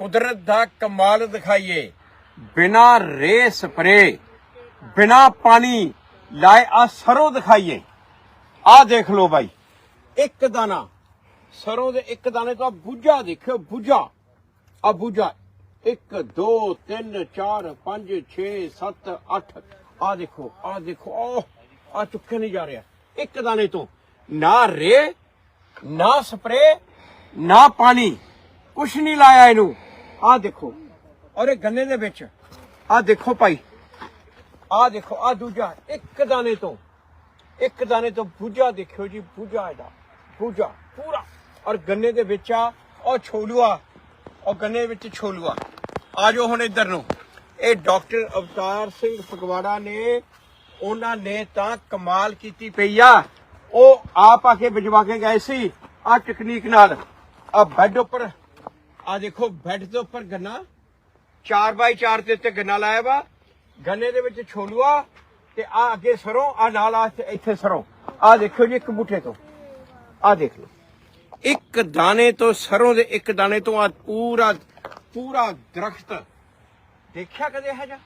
ਕੁਦਰਤ ਦਾ ਕਮਾਲ ਦਿਖਾਈਏ। ਬਿਨਾ ਰੇ ਸਪਰੇ ਬਿਨਾ ਪਾਣੀ ਲਾਏ ਆ ਸਰੋਂ ਦਿਖਾਈਏ। ਆ ਦੇਖ ਲਓ ਬਾਈ, ਇੱਕ ਦਾਣਾ। ਸਰੋਂ ਦੇ ਇੱਕ ਦਾਣੇ ਤੋਂ ਬੁੱਝਾ ਦੇਖਿਓ, ਬੁੱਝਾ। ਆ ਬੁੱਝਾ। 1 2 3 4 5 6 7 8 ਆ ਦੇਖੋ ਆ ਦੇਖੋ ਉਹ ਆ ਚੁੱਕੇ ਨਹੀਂ ਜਾ ਰਿਹਾ। ਇੱਕ ਦਾਣੇ ਤੋਂ। ਨਾ ਰੇ ਨਾ ਸਪਰੇ ਨਾ ਪਾਣੀ। ਕੁਛ ਨਹੀਂ ਲਾਇਆ ਇਹਨੂੰ। ਆਹ ਦੇਖੋ। ਔਰ ਇਹ ਗੰਨੇ ਦੇ ਵਿੱਚ। ਆਹ ਦੇਖੋ ਭਾਈ। ਆਹ ਦੇਖੋ, ਆਹ ਦੂਜਾ, ਇੱਕ ਦਾਣੇ ਤੋਂ। ਇੱਕ ਦਾਣੇ ਤੋਂ ਬੂਝਾ ਦੇਖਿਓ ਜੀ, ਬੂਝਾ ਇਹਦਾ। ਬੂਝਾ, ਪੂਰਾ। ਔਰ ਗੰਨੇ ਦੇ ਵਿੱਚ ਆ, ਉਹ ਛੋਲੂਆ। ਉਹ ਗੰਨੇ ਵਿੱਚ ਛੋਲੂਆ। ਆ ਜਾਓ ਹੁਣ ਇੱਧਰ ਨੂੰ। ਇਹ ਡਾਕਟਰ ਅਵਤਾਰ ਸਿੰਘ ਫਗਵਾੜਾ ਨੇ, ਉਹਨਾਂ ਨੇ ਤਾਂ ਕਮਾਲ ਕੀਤੀ ਪਈ ਆ। ਉਹ ਆਪ ਆ ਕੇ ਵਿਜਵਾ ਕੇ ਗਏ ਸੀ ਆ ਟੈਕਨੀਕ ਨਾਲ। ਆ ਬੈੱਡ ਉੱਪਰ ਆ ਦੇਖੋ ਬੈੱਡ ਦੇ ਉੱਪਰ ਗੰਨਾ 4 ਬਾਈ 4 ਦੇ ਉੱਤੇ ਗੰਨਾ ਲਾਇਆ ਵਾ। ਗੰਨੇ ਦੇ ਵਿੱਚ ਛੋਲੂਆ ਤੇ ਆ ਅੱਗੇ ਸਰੋਂ, ਆ ਨਾਲ ਆ ਇੱਥੇ- ਸਰੋਂ। ਆ ਦੇਖਿਓ ਜੀ ਇੱਕ ਬੂਟੇ ਤੋਂ। ਆ ਦੇਖ ਲਓ। ਇੱਕ ਦਾਣੇ ਤੋਂ ਸਰੋਂ ਦੇ, ਇੱਕ ਦਾਣੇ ਤੋਂ ਆ ਪੂਰਾ ਪੂਰਾ ਦਰਖਤ। ਦੇਖਿਆ ਕਦੇ ਹੈ ਜਾ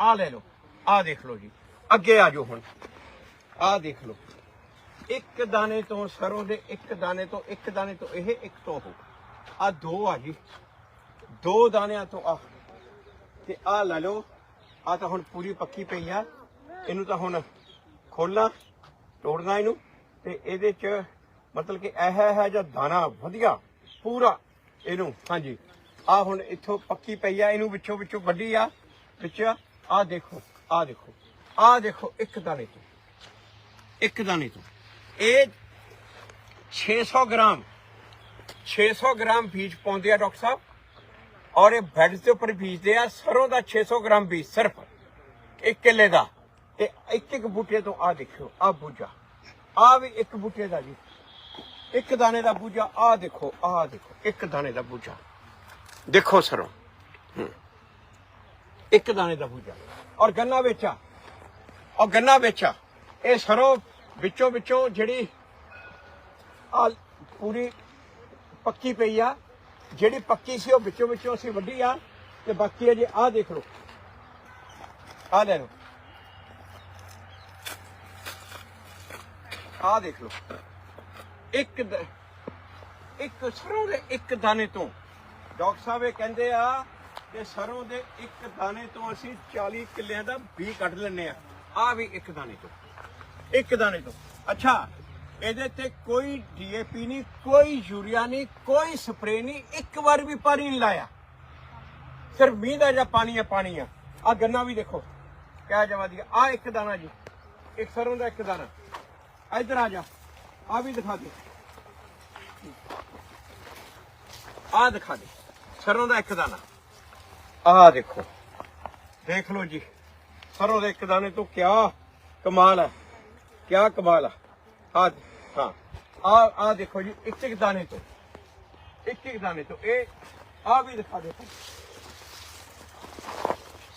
ਆ ਲੈ ਲਓ। ਆ ਦੇਖ ਲਓ ਜੀ। ਅੱਗੇ ਆ ਜਾਓ ਹੁਣ। ਆ ਦੇਖ ਲਓ। ਇੱਕ ਦਾਣੇ ਤੋਂ ਸਰੋਂ ਦੇ, ਇੱਕ ਦਾਣੇ ਤੋਂ, ਇੱਕ ਦਾਣੇ ਤੋਂ ਇਹ ਇੱਕ ਤੋਂ ਹੋ। ਆ ਦੋ ਆ ਜੀ। ਦੋ ਦਾਣਿਆਂ ਤੋਂ ਆ। ਤੇ ਆ ਲੈ ਲਓ। ਆ ਤਾਂ ਹੁਣ ਪੂਰੀ ਪੱਕੀ ਪਈ ਆ। ਇਹਨੂੰ ਤਾਂ ਹੁਣ ਖੋਲਣਾ ਤੋੜਨਾ ਇਹਨੂੰ। ਤੇ ਇਹਦੇ ਚ ਮਤਲਬ ਕਿ ਇਹ ਹੈ ਜਾਂ ਦਾਣਾ ਵਧੀਆ, ਪੂਰਾ ਇਹਨੂੰ। ਹਾਂਜੀ। ਆ ਹੁਣ ਇੱਥੋਂ ਪੱਕੀ ਪਈ ਆ। ਇਹਨੂੰ ਵਿੱਚੋਂ ਵਿੱਚੋਂ ਵੱਡੀ ਆ। ਵਿੱਚ ਆ ਦੇਖੋ ਆ ਦੇਖੋ। ਆ ਦੇਖੋ ਇੱਕ ਦਾਣੇ ਤੋਂ। ਇੱਕ ਦਾਣੇ ਤੋਂ। ਇਹ 600 ਗ੍ਰਾਮ। 600 ਗ੍ਰਾਮ ਬੀਜ ਪਾਉਂਦੇ ਆ ਡਾਕਟਰ ਸਾਹਿਬ। ਔਰ ਇਹ ਬੈੱਡ ਦੇ ਉੱਪਰ ਬੀਜਦੇ ਆ, ਸਰੋਂ ਦਾ 600 ਗ੍ਰਾਮ ਬੀਜ ਸਿਰਫ, ਇੱਕ ਕਿੱਲੇ ਦਾ। ਤੇ ਇੱਕ ਇੱਕ ਬੂਟੇ ਤੋਂ ਆ ਦੇਖਿਓ ਆ ਬੂਜਾ ਆ ਵੀ ਇੱਕ ਬੂਟੇ ਦਾ ਜੀ। ਇੱਕ ਦਾਣੇ ਦਾ ਬੂਜਾ ਆ ਦੇਖੋ ਆ ਦੇਖੋ, ਇੱਕ ਦਾਣੇ ਦਾ ਬੂਜਾ ਦੇਖੋ ਸਰੋਂ। ਇੱਕ ਦਾਣੇ ਦਾ ਬੂਜਾ ਔਰ ਗੰਨਾ ਵੇਚਾ। ਔਰ ਗੰਨਾ ਵੇਚਾ। ਇਹ ਸਰੋਂ ਵਿੱਚੋਂ ਵਿੱਚੋਂ ਜਿਹੜੀ ਆ ਪੂਰੀ ਪੱਕੀ ਪਈ ਆ। ਜਿਹੜੀ ਪੱਕੀ ਸੀ ਉਹ ਵਿੱਚੋਂ ਵਿੱਚੋਂ ਅਸੀਂ ਵੱਢੀ ਆ। ਤੇ ਬਾਕੀ ਅਜੇ ਆ ਦੇਖ ਲਓ। ਆਹ ਲੈ ਲਓ। ਆਹ ਦੇਖ ਲਓ। ਇੱਕ ਇੱਕ ਸਰੋਂ ਦੇ ਇੱਕ ਦਾਣੇ ਤੋਂ। ਡਾਕਟਰ ਸਾਹਿਬ ਇਹ ਕਹਿੰਦੇ ਆ ਕਿ ਸਰੋਂ ਦੇ ਇੱਕ ਦਾਣੇ ਤੋਂ ਅਸੀਂ 40 ਕਿੱਲਿਆਂ ਦਾ ਬੀ ਕੱਢ ਲੈਂਦੇ ਆ। ਆ ਵੀ ਇੱਕ ਦਾਣੇ ਤੋਂ। ਇੱਕ ਦਾਣੇ ਤੋਂ। ਅੱਛਾ ਇਹਦੇ ਤੇ ਕੋਈ ਡੀਏਪੀ ਨਹੀਂ, ਕੋਈ ਯੂਰੀਆ ਨਹੀਂ, ਕੋਈ ਸਪਰੇ ਨਹੀਂ, ਇੱਕ ਵਾਰ ਵੀ ਪਾਣੀ ਨਹੀਂ ਲਾਇਆ। ਸਿਰਫ ਮੀਂਹ ਦਾ ਜਿਹੜਾ ਪਾਣੀ ਆ ਪਾਣੀ ਆ। ਆ ਗੰਨਾ ਵੀ ਦੇਖੋ, ਕਿਆ ਜਮਾ ਦੀ ਆ। ਇੱਕ ਦਾਣਾ ਜੀ, ਇੱਕ ਸਰੋਂ ਦਾ ਇੱਕ ਦਾਣਾ। ਇੱਧਰ ਆ ਜਾ ਆ ਵੀ ਦਿਖਾ ਦੇ। ਆ ਦਿਖਾ ਦੇ, ਸਰੋਂ ਦਾ ਇੱਕ ਦਾਣਾ। ਆ ਦੇਖੋ, ਦੇਖ ਲਓ ਜੀ, ਸਰੋਂ ਦੇ ਇੱਕ ਦਾਣੇ ਤੋਂ ਕਿਆ ਕਮਾਲ ਹੈ ਕਿਆ ਕਮਾਲ ਹੈ ਆ ਹਾਂ। ਆ ਆ ਦੇਖੋ ਜੀ, ਇੱਕ ਇੱਕ ਦਾਣੇ ਤੋਂ। ਇੱਕ ਇੱਕ ਦਾਣੇ ਤੋਂ। ਇਹ ਆ ਵੀ ਦਿਖਾ ਦੇ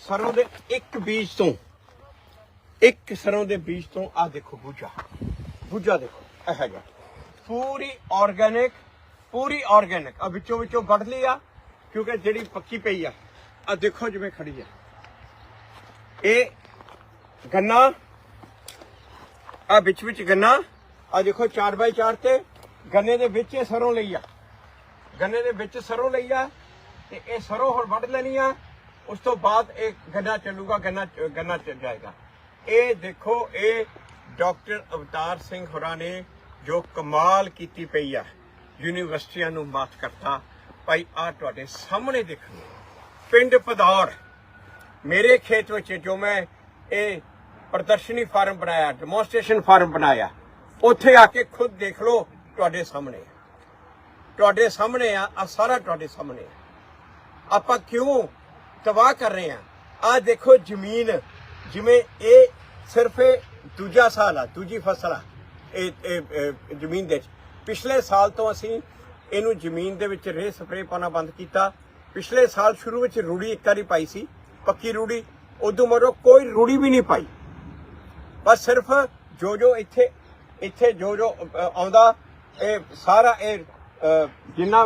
ਸਰੋਂ ਦੇ ਇੱਕ ਬੀਜ ਤੋਂ। ਇੱਕ ਸਰੋਂ ਦੇ ਬੀਜ ਤੋਂ ਆ ਦੇਖੋ ਬੂਝਾ। ਬੂਝਾ ਦੇਖੋ, ਇਹ ਹੈਗਾ। ਪੂਰੀ ਆਰਗੈਨਿਕ ਪੂਰੀ ਆਰਗੈਨਿਕ ਆ ਵਿੱਚੋਂ ਵਿੱਚੋਂ ਵੱਢ ਲਈ ਆ, ਕਿਉਂਕਿ ਜਿਹੜੀ ਪੱਕੀ ਪਈ ਆ। ਆ ਦੇਖੋ ਜਿਵੇਂ ਖੜੀ ਆ। ਇਹ ਗੰਨਾ, ਆ ਵਿੱਚ ਵਿੱਚ ਗੰਨਾ ਆ ਦੇਖੋ 4x4 ਤੇ ਗੰਨੇ ਦੇ ਵਿੱਚ ਇਹ ਸਰੋਂ ਲਈ ਆ। ਗੰਨੇ ਦੇ ਵਿੱਚ ਸਰੋਂ ਲਈ ਆ ਤੇ ਇਹ ਸਰੋਂ ਹੁਣ ਵੱਢ ਲੈਣੀ ਆ। ਉਸ ਤੋਂ ਬਾਅਦ ਇਹ ਗੰਨਾ ਚੱਲੂਗਾ, ਗੰਨਾ ਗੰਨਾ ਚੱਲ ਜਾਏਗਾ। ਇਹ ਦੇਖੋ, ਇਹ ਡਾਕਟਰ ਅਵਤਾਰ ਸਿੰਘ ਹੋਰਾਂ ਨੇ ਜੋ ਕਮਾਲ ਕੀਤੀ ਪਈ ਆ, ਯੂਨੀਵਰਸਿਟੀਆਂ ਨੂੰ ਮਾਫ ਕਰਤਾ। ਭਾਈ ਆ ਤੁਹਾਡੇ ਸਾਹਮਣੇ ਦੇਖੋ, ਪਿੰਡ ਪਧੌਰ, ਮੇਰੇ ਖੇਤ ਵਿੱਚ ਜੋ ਮੈਂ ਇਹ ਪ੍ਰਦਰਸ਼ਨੀ ਫਾਰਮ ਬਣਾਇਆ ਡੈਮੋਨਸਟ੍ਰੇਸ਼ਨ ਫਾਰਮ ਬਣਾਇਆ ਉੱਥੇ ਆ ਕੇ ਖੁਦ ਦੇਖ ਲਓ ਤੁਹਾਡੇ ਸਾਹਮਣੇ। ਤੁਹਾਡੇ ਸਾਹਮਣੇ ਆ ਆ ਸਾਰਾ ਤੁਹਾਡੇ ਸਾਹਮਣੇ। ਆਪਾਂ ਕਿਉਂ ਤਬਾਹ ਕਰ ਰਹੇ ਆ? ਆ ਦੇਖੋ ਜ਼ਮੀਨ, ਜਿਵੇਂ ਇਹ ਸਿਰਫ ਦੂਜਾ ਸਾਲ ਆ, ਦੂਜੀ ਫਸਲ ਆ, ਇਹ ਜ਼ਮੀਨ ਦੇ ਵਿੱਚ। ਪਿਛਲੇ ਸਾਲ ਤੋਂ ਅਸੀਂ ਇਹਨੂੰ ਜ਼ਮੀਨ ਦੇ ਵਿੱਚ ਰੇ ਸਪਰੇ ਪਾਣਾ ਬੰਦ ਕੀਤਾ। ਪਿਛਲੇ ਸਾਲ ਸ਼ੁਰੂ ਵਿੱਚ ਰੂੜੀ ਇੱਕ ਵਾਰੀ ਪਾਈ ਸੀ, ਪੱਕੀ ਰੂੜੀ। ਉਦੋਂ ਮਰੋ ਕੋਈ ਰੂੜੀ ਵੀ ਨਹੀਂ ਪਾਈ। ਬਸ ਸਿਰਫ ਜੋ ਜੋ ਇੱਥੇ ਇੱਥੇ ਜੋ ਜੋ ਆਉਂਦਾ, ਇਹ ਸਾਰਾ ਇਹ ਜਿੰਨਾ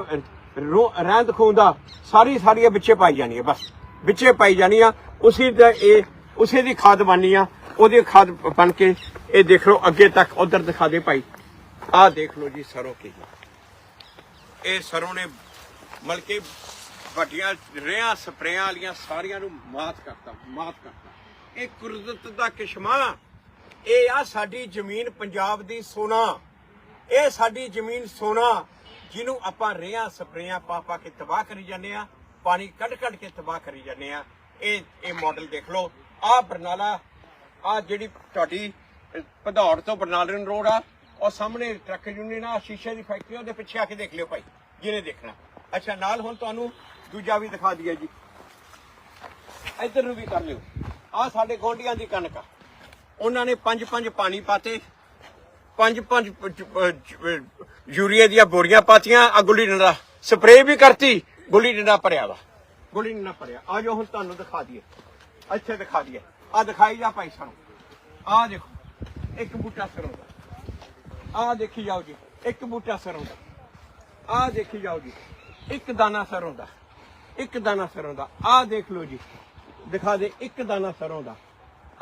ਰਹਿੰਦ ਖੂੰਦਾ ਸਾਰੀ ਸਾਰੀਆਂ ਵਿੱਚੇ ਪਾਈ ਜਾਣੀ ਹੈ ਬਸ। ਵਿੱਚੇ ਪਾਈ ਜਾਣੀ ਆ ਉਸੇ ਦਾ ਇਹ, ਉਸੇ ਦੀ ਖਾਦ ਬਣਨੀ ਆ, ਉਹਦੀ ਖਾਦ ਬਣ ਕੇ, ਇਹ ਦੇਖ ਲਓ, ਅੱਗੇ ਤੱਕ, ਉਧਰ ਦਿਖਾ ਦੇ ਭਾਈ। ਆਹ ਦੇਖ ਲਓ ਜੀ, ਸਰੋਂ ਕੀ ਇਹ ਸਰੋਂ ਨੇ ਮਤਲਬ ਵੱਡੀਆਂ ਰੇਹਾਂ, ਸਪਰੇਆਂ ਵਾਲੀਆਂ ਸਾਰੀਆਂ ਨੂੰ ਮਾਤ ਕਰਤਾ ਮਾਤ ਕਰਤਾ। ਇਹ ਕੁਦਰਤ ਦਾ ਕਿਸ਼ਮਾ ਇਹ ਆ ਸਾਡੀ ਜ਼ਮੀਨ ਪੰਜਾਬ ਦੀ ਸੋਨਾ। ਇਹ ਸਾਡੀ ਜ਼ਮੀਨ ਸੋਨਾ ਜਿਹਨੂੰ ਆਪਾਂ ਰੇਹਾਂ ਸਪਰੇਆਂ ਪਾ ਪਾ ਕੇ ਤਬਾਹ ਕਰੀ ਜਾਂਦੇ ਆ ਪਾਣੀ ਕੱਢ ਕੱਢ ਕੇ ਤਬਾਹ ਕਰੀ ਜਾਂਦੇ ਆ। ਇਹ ਇਹ ਮਾਡਲ ਦੇਖ ਲਓ। ਆਹ ਬਰਨਾਲਾ ਆ ਜਿਹੜੀ ਤੁਹਾਡੀ ਅਹ, ਭਦੌੜ ਤੋਂ ਬਰਨਾਲੇ ਨੂੰ ਰੋਡ ਆ ਉਹ ਸਾਹਮਣੇ ਟਰੱਕ ਯੂਨੀਅਨ ਆ ਸ਼ੀਸ਼ੇ ਦੀ ਫੈਕਟਰੀ ਉਹਦੇ ਪਿੱਛੇ ਆ ਕੇ ਦੇਖ ਲਿਓ ਭਾਈ ਜਿਹਨੇ ਦੇਖਣਾ। ਅੱਛਾ ਨਾਲ ਹੁਣ ਤੁਹਾਨੂੰ ਦੂਜਾ ਵੀ ਦਿਖਾ ਦਈਏ ਜੀ। ਇੱਧਰ ਨੂੰ ਵੀ ਕਰ ਲਿਓ। ਆ ਸਾਡੇ ਗੋਂਡੀਆਂ ਦੀ ਕਣਕ ਆ। ਉਹਨਾਂ ਨੇ ਪੰਜ ਪੰਜ ਪਾਣੀ ਪਾਤੇ। ਪੰਜ ਪੰਜ ਯੂਰੀਆ ਦੀਆਂ ਬੋਰੀਆਂ ਪਾਤੀਆਂ ਆ ਗੁੱਲੀ ਡੰਡਾ ਸਪਰੇਅ ਵੀ ਕਰਤੀ, ਗੁੱਲੀ ਡੰਡਾ ਭਰਿਆ ਵਾ। ਗੁੱਲੀ ਡੰਡਾ ਭਰਿਆ। ਆ ਜੋ ਹੁਣ ਤੁਹਾਨੂੰ ਦਿਖਾ ਦਈਏ। ਅੱਛਾ ਦਿਖਾ ਦਈਏ। ਆ ਦਿਖਾਈ ਜਾ ਭਾਈ ਸਾਨੂੰ। ਆ ਦੇਖੋ, ਇੱਕ ਬੂਟਾ ਸਰੋਂ ਦਾ ਆ ਦੇਖੀ ਜਾਓ ਜੀ, ਇੱਕ ਬੂਟਾ ਸਰੋਂ ਦਾ ਆ ਦੇਖੀ ਜਾਓ ਜੀ, ਇੱਕ ਦਾਣਾ ਸਰੋਂ ਦਾ ਇੱਕ ਦਾਣਾ ਸਰੋਂ ਦਾ ਆ ਦੇਖ ਲਓ ਜੀ, ਦਿਖਾ ਦੇ, ਇੱਕ ਦਾਣਾ ਸਰੋਂ ਦਾ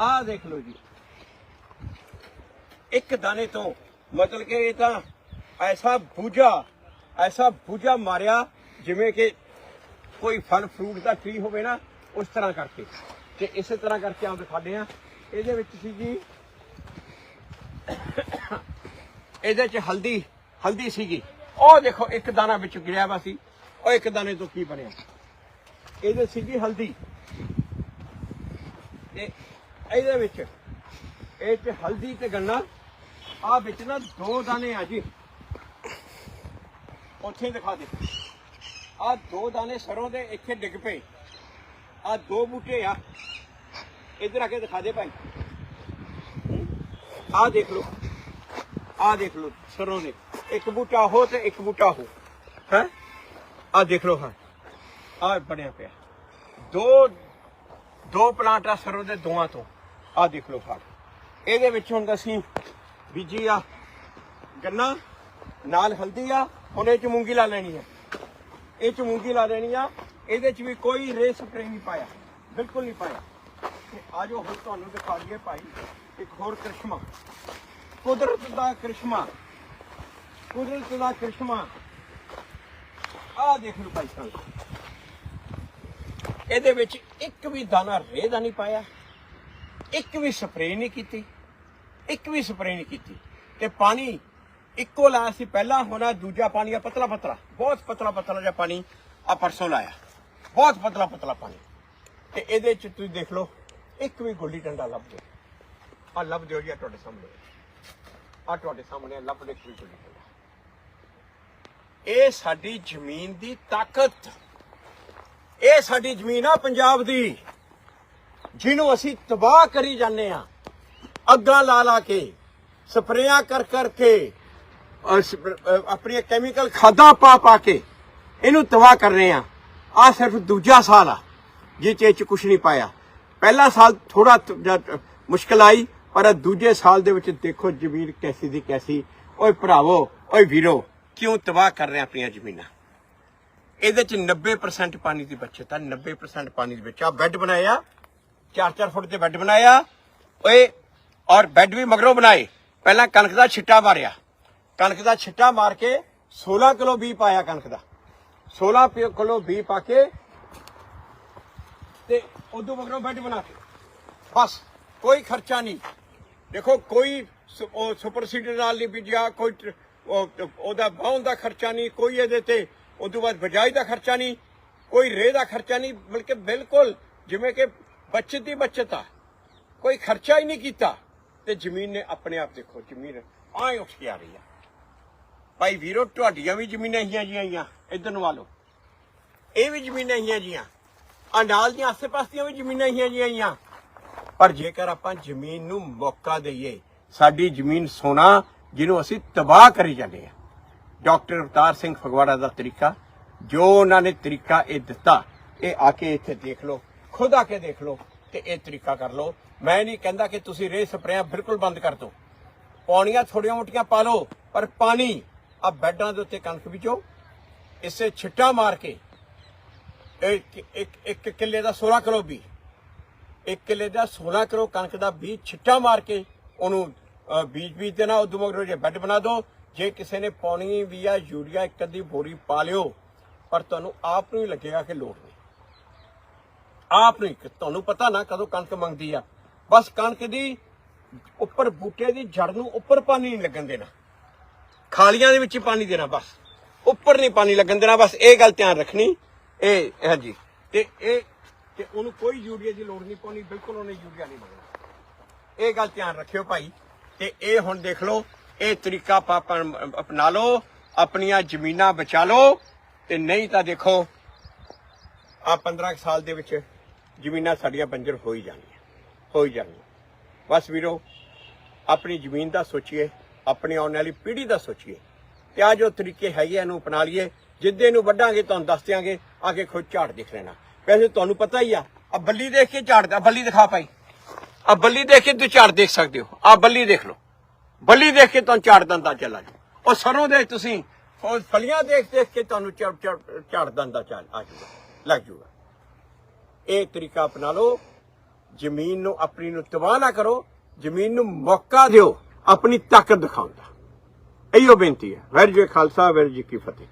ਆ ਦੇਖ ਲਓ ਜੀ ਇੱਕ ਦਾਣੇ ਤੋਂ। ਮਤਲਬ ਕਿ ਇਹ ਤਾਂ ਐਸਾ ਬੂਝਾ ਐਸਾ ਬੂਝਾ ਮਾਰਿਆ, ਜਿਵੇਂ ਕਿ ਕੋਈ ਫਲ ਫਰੂਟ ਦਾ ਟਰੀ ਹੋਵੇ ਨਾ, ਉਸ ਤਰ੍ਹਾਂ ਕਰਕੇ। ਤੇ ਇਸੇ ਤਰ੍ਹਾਂ ਕਰਕੇ ਆਪ ਦਿਖਾਦੇ ਆ ਇਹਦੇ ਵਿੱਚ ਸੀ ਜੀ, ਇਹਦੇ ਚ ਹਲਦੀ ਹਲਦੀ ਸੀਗੀ ਉਹ ਦੇਖੋ, ਇੱਕ ਦਾਣਾ ਵਿੱਚ ਗਿਰਿਆ ਵਾ ਸੀ। ਉਹ ਇੱਕ ਦਾਣੇ ਤੋਂ ਕੀ ਬਣਿਆ? ਇਹਦੇ ਸੀਗੀ ਹਲਦੀ। ਤੇ ਇਹਦੇ ਵਿੱਚ, ਇਹ ਚ ਹਲਦੀ ਤੇ ਗੰਨਾ। ਆ ਵਿੱਚ ਨਾ ਦੋ ਦਾਣੇ ਆ ਜੀ। ਉੱਥੇ ਦਿਖਾ ਦੇ। ਆ ਦੋ ਦਾਣੇ ਸਰੋਂ ਦੇ ਇੱਥੇ ਡਿੱਗ ਪਏ। ਆ ਦੋ ਬੂਟੇ ਆ। ਇਧਰ ਆ ਕੇ ਦਿਖਾ ਦੇ ਭਾਈ। ਆ ਦੇਖ ਲਓ। ਆ ਦੇਖ ਲਓ ਸਰੋਂ ਦੇ। ਇੱਕ ਬੂਟਾ ਹੋ ਤੇ ਇੱਕ ਬੂਟਾ ਹੋ। ਹੈ? ਆ ਦੇਖ ਲਓ ਹਾਂ। ਆ ਬਣਿਆ ਪਿਆ। ਦੋ ਦੋ ਪਲਾਂਟ ਆ ਸਰੋਂ ਦੇ ਦੋਆਂ ਤੋਂ। ਆ ਦੇਖ ਲਓ ਫਲ ਇਹਦੇ ਵਿੱਚ ਹੁਣ ਅਸੀਂ ਬੀਜੀ ਆ, ਗੰਨਾ, ਨਾਲ ਹਲਦੀ ਆ, ਹੁਣ ਇਹ ਚ ਮੂੰਗੀ ਲਾ ਲੈਣੀ ਆ। ਇਹ ਚ ਮੂੰਗੀ ਲਾ ਲੈਣੀ ਆ, ਇਹਦੇ ਚ ਵੀ ਕੋਈ ਰੇ ਸਪਰੇ ਨਹੀਂ ਪਾਇਆ, ਬਿਲਕੁਲ ਨਹੀਂ ਪਾਇਆ। ਤੇ ਆਜੋ ਹੁਣ ਤੁਹਾਨੂੰ ਦਿਖਾ ਦਈਏ ਭਾਈ, ਇੱਕ ਹੋਰ ਕ੍ਰਿਸ਼ਮਾ। ਕੁਦਰਤ ਦਾ ਕ੍ਰਿਸ਼ਮਾ, ਕੁਦਰਤ ਦਾ ਕ੍ਰਿਸ਼ਮਾ। ਆ ਦੇਖ ਲਓ ਭਾਈ ਸਾਹਿਬ। ਇਹਦੇ ਵਿੱਚ ਇੱਕ ਵੀ ਦਾਣਾ ਰੇਹ ਦਾ ਨਹੀਂ ਪਾਇਆ, ਇੱਕ ਵੀ ਸਪਰੇਅ ਨਹੀਂ ਕੀਤੀ। ਇੱਕ ਵੀ ਸਪਰੇਅ ਨਹੀਂ ਕੀਤੀ। ਤੇ ਪਾਣੀ ਇੱਕੋ ਲਾਇਆ ਸੀ, ਪਹਿਲਾਂ ਹੋਣਾ, ਦੂਜਾ ਪਾਣੀ ਆ ਪਤਲਾ ਪਤਲਾ, ਬਹੁਤ ਪਤਲਾ ਪਤਲਾ ਜਿਹਾ ਪਾਣੀ ਆ ਪਰਸੋਂ ਲਾਇਆ। ਬਹੁਤ ਪਤਲਾ ਪਤਲਾ ਪਾਣੀ। ਤੇ ਇਹਦੇ ਚ ਤੁਸੀਂ ਦੇਖ ਲਓ, ਇੱਕ ਵੀ ਗੁੱਲੀ ਡੰਡਾ ਲੱਭ ਦਿਓ। ਆ ਲੱਭ ਦਿਓ ਜੀ ਆ ਤੁਹਾਡੇ ਸਾਹਮਣੇ। ਆ ਤੁਹਾਡੇ ਸਾਹਮਣੇ ਲੱਭ ਦੇ ਇੱਕ ਵੀ ਗੁੱਲੀ ਡੰਡਾ। ਇਹ ਸਾਡੀ ਜ਼ਮੀਨ ਦੀ ਤਾਕਤ। ਇਹ ਸਾਡੀ ਜ਼ਮੀਨ ਆ ਪੰਜਾਬ ਦੀ, ਜਿਹਨੂੰ ਅਸੀਂ ਤਬਾਹ ਕਰੀ ਜਾਂਦੇ ਆ ਅੱਗਾਂ ਲਾ ਲਾ ਕੇ, ਸਪਰੇਆਂ ਕਰ ਕਰਕੇ ਅਹ ਆਪਣੀਆਂ ਕੈਮੀਕਲ ਖਾਦਾਂ ਪਾ ਪਾ ਕੇ ਇਹਨੂੰ ਤਬਾਹ ਕਰ ਰਹੇ ਆ। ਆ ਸਿਰਫ ਦੂਜਾ ਸਾਲ ਆ, ਜਿਹ ਚ ਕੁਝ ਨਹੀਂ ਪਾਇਆ। ਪਹਿਲਾ ਸਾਲ ਥੋੜਾ ਮੁਸ਼ਕਲ ਆਈ, ਪਰ ਦੂਜੇ ਸਾਲ ਦੇ ਵਿੱਚ ਦੇਖੋ ਜ਼ਮੀਨ ਕੈਸੀ ਦੀ ਕੈਸੀ। ਓਏ ਭਰਾਵੋ, ਓਏ ਵੀਰੋ, ਕਿਉਂ ਤਬਾਹ ਕਰ ਰਹੇ ਆਪਣੀਆਂ ਜ਼ਮੀਨਾਂ? ਇਹਦੇ ਚ 90% ਪਾਣੀ ਦੀ ਬਚਤ ਆ 90% ਪਾਣੀ ਦੇ ਵਿੱਚ। ਆ ਬੈੱਡ ਬਣਾਇਆ 4-4 ਫੁੱਟ ਦੇ ਬੈੱਡ ਬਣਾਇਆ। ਓਏ ਔਰ ਬੈੱਡ ਵੀ ਮਗਰੋਂ ਬਣਾਏ। ਪਹਿਲਾਂ ਕਣਕ ਦਾ ਛਿੱਟਾ ਮਾਰਿਆ। ਕਣਕ ਦਾ ਛਿੱਟਾ ਮਾਰ ਕੇ 16 ਕਿਲੋ ਬੀ ਪਾਇਆ ਕਣਕ ਦਾ। 16 ਪਿ- ਕਿਲੋ ਬੀ ਪਾ ਕੇ ਤੇ ਉਦੋਂ ਮਗਰੋਂ ਬੈੱਡ ਬਣਾ ਕੇ। ਬਸ, ਕੋਈ ਖਰਚਾ ਨਹੀਂ। ਦੇਖੋ, ਕੋਈ ਸੁ- ਸੁਪਰ ਸੀਡਰ ਨਾਲ ਨਹੀਂ ਬੀਜਿਆ, ਕੋਈ ਉਹਦਾ ਬਾਹਣ ਦਾ ਖਰਚਾ ਨਹੀਂ, ਕੋਈ ਇਹਦੇ ਤੇ ਉਦੋਂ ਬਾਅਦ ਬਜਾਈ ਦਾ ਖਰਚਾ ਨਹੀਂ, ਕੋਈ ਰੇ ਦਾ ਖਰਚਾ ਨਹੀਂ, ਬਲਕਿ ਬਿਲਕੁਲ ਜਿਵੇਂ ਕਿ ਬੱਚਤ ਦੀ ਬੱਚਤ ਆ। ਕੋਈ ਖਰਚਾ ਹੀ ਨਹੀਂ ਕੀਤਾ। ਤੇ ਜ਼ਮੀਨ ਨੇ ਆਪਣੇ ਆਪ ਦੇਖੋ, ਜ਼ਮੀਨ ਆਏ ਉੱਠ ਕੇ ਆ ਰਹੀ ਆ। ਭਾਈ ਵੀਰੋ, ਤੁਹਾਡੀਆਂ ਵੀ ਜ਼ਮੀਨਾਂ ਹੀਆਂ ਜੀਆਂ ਆਈਆਂ, ਇਧਰ ਨੂੰ ਆ ਲਓ। ਇਹ ਵੀ ਜ਼ਮੀਨਾਂ ਹੀਆਂ ਜੀਆਂ ਆ ਨਾਲ ਦੀਆਂ ਆਸੇ-ਪਾਸੇ ਦੀਆਂ ਵੀ ਜ਼ਮੀਨਾਂ ਹੀਆਂ ਜੀਆਂ ਆਈਆਂ। ਪਰ ਜੇਕਰ ਆਪਾਂ ਜ਼ਮੀਨ ਨੂੰ ਮੌਕਾ ਦਈਏ, ਸਾਡੀ ਜ਼ਮੀਨ ਸੋਨਾ, ਜਿਹਨੂੰ ਅਸੀਂ ਤਬਾਹ ਕਰੀ ਜਾਂਦੇ ਆ। ਡਾਕਟਰ ਅਵਤਾਰ ਸਿੰਘ ਫਗਵਾੜਾ ਦਾ ਤਰੀਕਾ, ਜੋ ਉਹਨਾਂ ਨੇ ਤਰੀਕਾ ਇਹ ਦਿੱਤਾ, ਇਹ ਆ ਕੇ ਇੱਥੇ ਦੇਖ ਲਓ, ਖੁਦ ਆ ਕੇ ਦੇਖ ਲਓ ਤੇ ਇਹ ਤਰੀਕਾ ਕਰ ਲਓ। ਮੈਂ ਨਹੀਂ ਕਹਿੰਦਾ ਕਿ ਤੁਸੀਂ ਰੇਹ ਸਪਰੇਆਂ ਬਿਲਕੁਲ ਬੰਦ ਕਰ ਦਿਓ। ਪੌਣੀਆਂ ਥੋੜੀਆਂ ਮੋਟੀਆਂ ਪਾ ਲਓ, ਪਰ ਪਾਣੀ ਆ ਬੈੱਡਾਂ ਦੇ ਉੱਤੇ ਕਣਕ ਬੀਜੋ। ਇਸੇ ਛਿੱਟਾ ਮਾਰ ਕੇ ਇੱਕ ਇੱਕ ਕਿੱਲੇ ਦਾ 16 ਕਿਲੋ ਵੀ ਇੱਕ ਕਿੱਲੇ ਦਾ 16 ਕਿਲੋ ਕਣਕ ਦਾ ਬੀਜ ਛਿੱਟਾ ਮਾਰ ਕੇ ਉਹਨੂੰ ਬੀਜ ਬੀਜ ਦੇਣਾ, ਉਦੋਂ ਮਗਰੋਂ ਜੇ ਬੈੱਡ ਬਣਾ ਦਿਓ ਜੇ ਕਿਸੇ ਨੇ ਪਾਉਣੀ ਵੀ ਆ, ਯੂਰੀਆ ਇੱਕ ਅੱਧੀ ਬੋਰੀ ਪਾ ਲਿਓ, ਪਰ ਤੁਹਾਨੂੰ ਆਪ ਨੂੰ ਹੀ ਲੱਗੇਗਾ ਕਿ ਲੋੜ ਨਹੀਂ। ਆਪ ਨੂੰ ਕਿ ਤੁਹਾਨੂੰ ਪਤਾ ਨਾ ਕਦੋਂ ਕਣਕ ਮੰਗਦੀ ਆ। ਬਸ ਕਣਕ ਦੀ ਉੱਪਰ ਬੂਟੇ ਦੀ ਜੜ ਨੂੰ ਉੱਪਰ ਪਾਣੀ ਨਹੀਂ ਲੱਗਣ ਦੇਣਾ। ਖਾਲੀਆਂ ਦੇ ਵਿੱਚ ਹੀ ਪਾਣੀ ਦੇਣਾ ਬਸ। ਉੱਪਰ ਨਹੀਂ ਪਾਣੀ ਲੱਗਣ ਦੇਣਾ ਬਸ। ਇਹ ਗੱਲ ਧਿਆਨ ਰੱਖਣੀ। ਇਹ, ਹਾਂਜੀ। ਤੇ ਇਹ, ਤੇ ਉਹਨੂੰ ਕੋਈ ਯੂਰੀਆ ਦੀ ਲੋੜ ਨਹੀਂ ਪਾਉਣੀ। ਬਿਲਕੁਲ ਉਹਨੇ ਯੂਰੀਆ ਨਹੀਂ ਮੰਗਣਾ। ਇਹ ਗੱਲ ਧਿਆਨ ਰੱਖਿਓ ਭਾਈ। ਤੇ ਇਹ ਹੁਣ ਦੇਖ ਲਓ, ਇਹ ਤਰੀਕਾ ਆਪਾਂ ਅਪਣਾ ਲਓ। ਆਪਣੀਆਂ ਜ਼ਮੀਨਾਂ ਬਚਾ ਲਓ। ਤੇ ਨਹੀਂ ਤਾਂ ਦੇਖੋ ਆ 15 ਕੁ ਸਾਲ ਦੇ ਵਿੱਚ ਜ਼ਮੀਨਾਂ ਸਾਡੀਆਂ ਬੰਜਰ ਹੋ ਹੀ ਜਾਣਗੀਆਂ ਹੋ ਜਾਣੀ ਬਸ ਵੀਰੋ, ਆਪਣੀ ਜ਼ਮੀਨ ਦਾ ਸੋਚੀਏ, ਆਪਣੀ ਆਉਣ ਵਾਲੀ ਪੀੜ੍ਹੀ ਦਾ ਸੋਚੀਏ। ਤੇ ਆ ਜੋ ਤਰੀਕੇ ਹੈਗੇ ਇਹਨੂੰ ਅਪਣਾ ਲਈਏ। ਜਿੱਦੇ ਨੂੰ ਵੱਢਾਂਗੇ, ਤੁਹਾਨੂੰ ਦੱਸ ਦਿਆਂਗੇ, ਆ ਕੇ ਖੁਦ ਝਾੜ ਦਿਖ ਲੈਣਾ। ਵੈਸੇ ਤੁਹਾਨੂੰ ਪਤਾ ਹੀ ਆ ਆ ਬੱਲੀ ਦੇਖ ਕੇ ਝਾੜਦਾ ਬੱਲੀ ਦਿਖਾ ਪਾਈ ਆ ਬੱਲੀ ਦੇਖ ਕੇ ਤੁਸੀਂ ਝਾੜ ਦੇਖ ਸਕਦੇ ਹੋ। ਆ ਬੱਲੀ ਦੇਖ ਲਓ। ਬੱਲੀ ਦੇਖ ਕੇ ਤੁਹਾਨੂੰ ਝਾੜ ਦਾ ਅੰਦਾਜ਼ਾ ਲੱਗ ਉਹ ਸਰੋਂ ਦੇ ਤੁਸੀਂ, ਉਹ ਫਲੀਆਂ ਦੇਖ ਦੇਖ ਕੇ ਤੁਹਾਨੂੰ ਝਾੜ ਝਾੜ- ਝਾੜ ਦਾ ਅੰਦਾਜ਼ਾ ਆ ਜੂਗਾ ਲੱਗ ਜੂਗਾ ਇਹ ਤਰੀਕਾ ਅਪਣਾ ਲਓ। ਜ਼ਮੀਨ ਨੂੰ ਆਪਣੀ ਨੂੰ ਤਬਾਹ ਨਾ ਕਰੋ, ਜ਼ਮੀਨ ਨੂੰ ਮੌਕਾ ਦਿਓ, ਆਪਣੀ ਤਾਕਤ ਦਿਖਾਉਣ ਦਾ ਇਹੋ ਬੇਨਤੀ ਹੈ। ਵੈਰ ਜੀ ਖਾਲਸਾ ਵੈਰ ਜੀ ਕੀ ਫਤਿਹ।